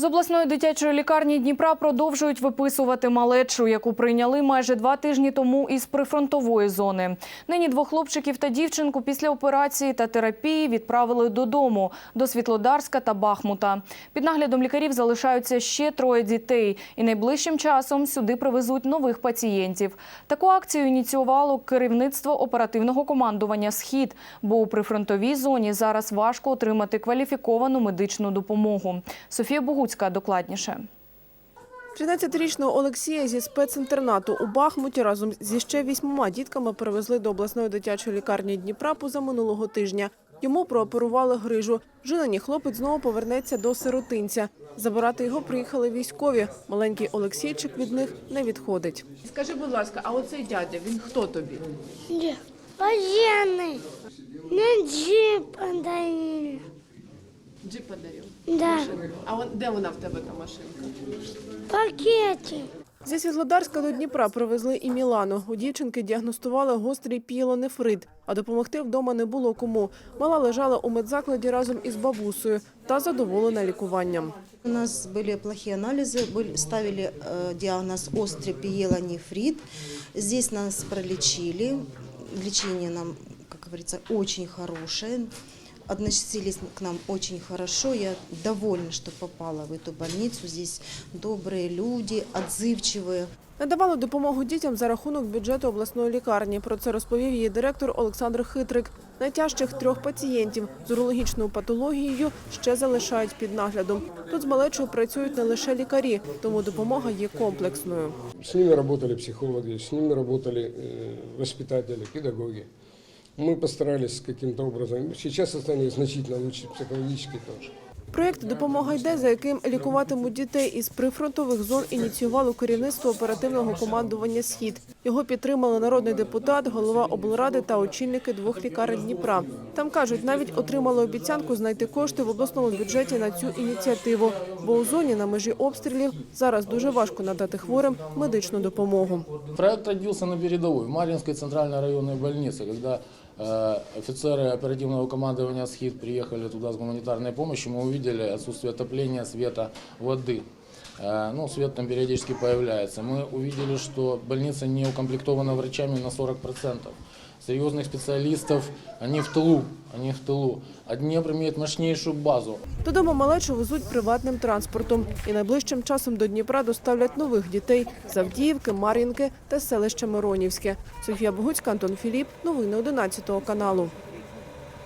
З обласної дитячої лікарні Дніпра продовжують виписувати малечу, яку прийняли майже два тижні тому із прифронтової зони. Нині двох хлопчиків та дівчинку після операції та терапії відправили додому до Світлодарська та Бахмута. Під наглядом лікарів залишаються ще троє дітей, і найближчим часом сюди привезуть нових пацієнтів. Таку акцію ініціювало керівництво оперативного командування Схід, бо у прифронтовій зоні зараз важко отримати кваліфіковану медичну допомогу. Софія Богуцька докладніше. 13-річного Олексія зі спецінтернату у Бахмуті разом зі ще вісьмома дітками перевезли до обласної дитячої лікарні Дніпра позаминулого тижня. Йому прооперували грижу. Вже нині хлопець знову повернеться до сиротинця. Забирати його приїхали військові. Маленький Олексійчик від них не відходить. Скажи, будь ласка, а оцей дядя, він хто тобі? Воєнний. Не джип подарили. Джип подарив. Да, А он, де вона в тебе та машинка? пакети. Зі Світлодарська до Дніпра привезли і Мілану. У дівчинки діагностували гострий пієлонефрит, а допомогти вдома не було кому. Мала лежала у медзакладі разом із бабусею та задоволена лікуванням. У нас были плохие анализы, были, ставили э, диагноз острый пиелонефрит. Здесь нас пролечили. Лечение нам, как говорится, очень хорошее. Относились к нам очень хорошо. Я довольна, что попала в эту больницу. Здесь добрые люди, отзывчивые. Надавали допомогу дітям за рахунок бюджету обласної лікарні. Про це розповів її директор Олександр Хитрик. Найтяжчих трьох пацієнтів з урологічною патологією ще залишають під наглядом. Тут з малечою працюють не лише лікарі, тому допомога є комплексною. С ними работали психологи, с ними работали э, воспитатели, педагоги. Мы постарались каким-то образом. Сейчас состояние значительно лучше, психологически тоже. Проєкт «Допомога йде», за яким лікуватимуть дітей із прифронтових зон, ініціювало керівництво оперативного командування «Схід». Його підтримали народний депутат, голова облради та очільники двох лікарень Дніпра. Там, кажуть, навіть отримали обіцянку знайти кошти в обласному бюджеті на цю ініціативу. Бо у зоні на межі обстрілів зараз дуже важко надати хворим медичну допомогу. Проект родился на передовой, в Марьинской центральной районной больнице, когда э, офицеры оперативного командования СХИД приехали туда с гуманитарной помощью, мы увидели отсутствие отопления, света, воды. Э, ну, свет там периодически появляется. Мы увидели, что больница не укомплектована врачами на 40%. Серьезных специалистов, они в тылу, они в тылу. А Днепр имеет мощнейшую базу. Додому малечу везуть приватним транспортом. І найближчим часом до Дніпра доставлять нових дітей з Авдіївки, Мар'їнки та селища Миронівське. Софія Богуцька, Антон Філіп. Новини 11 каналу.